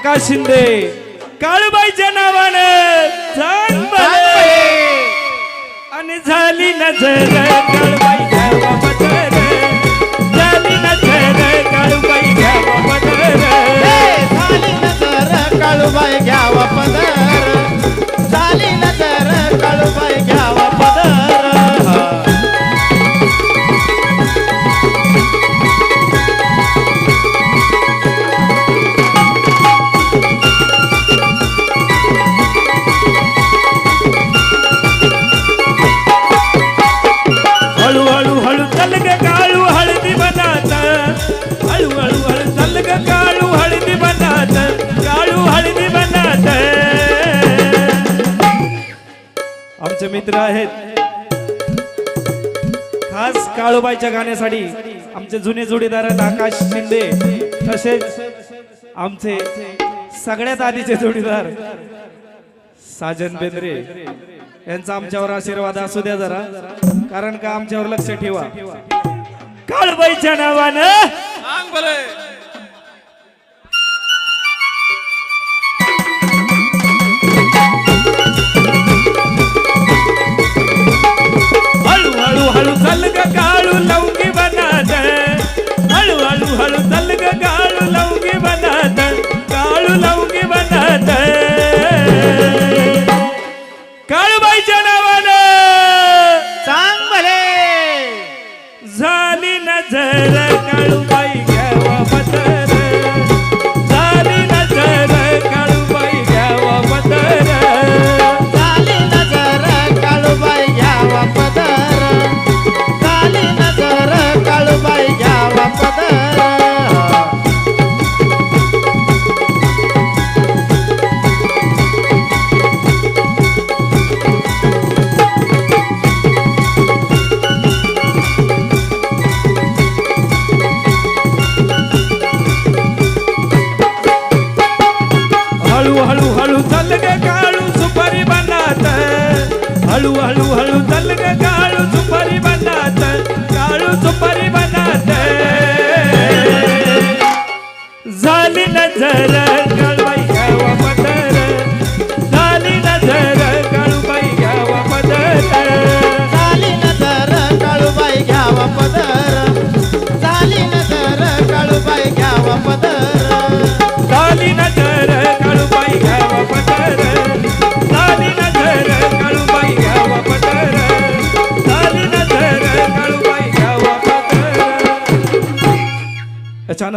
आकाश शिंदे काळूबाईच्या नावानं. आणि झाली नजर मित्र आहेत. खास काळूबाईच्या गाण्यासाठी आमचे जुने जोडीदार आकाश शिंदे तसेच आमचे सगळ्यात आधीचे जोडीदार साजन बेंद्रे. यांचा आमच्यावर आशीर्वाद असू द्या जरा कारण का आमच्यावर लक्ष ठेवा. काळूबाईच्या नावानं हळू हळू हळू हळू हळू चल ग काळू सुपारी बनात काळू सुपारी बनात. झाली नजर काळूबाई घ्यावा पदर झाली नजर काळूबाई घ्यावा पदर. झाली नजर काळूबाई घ्यावा पदर. झाली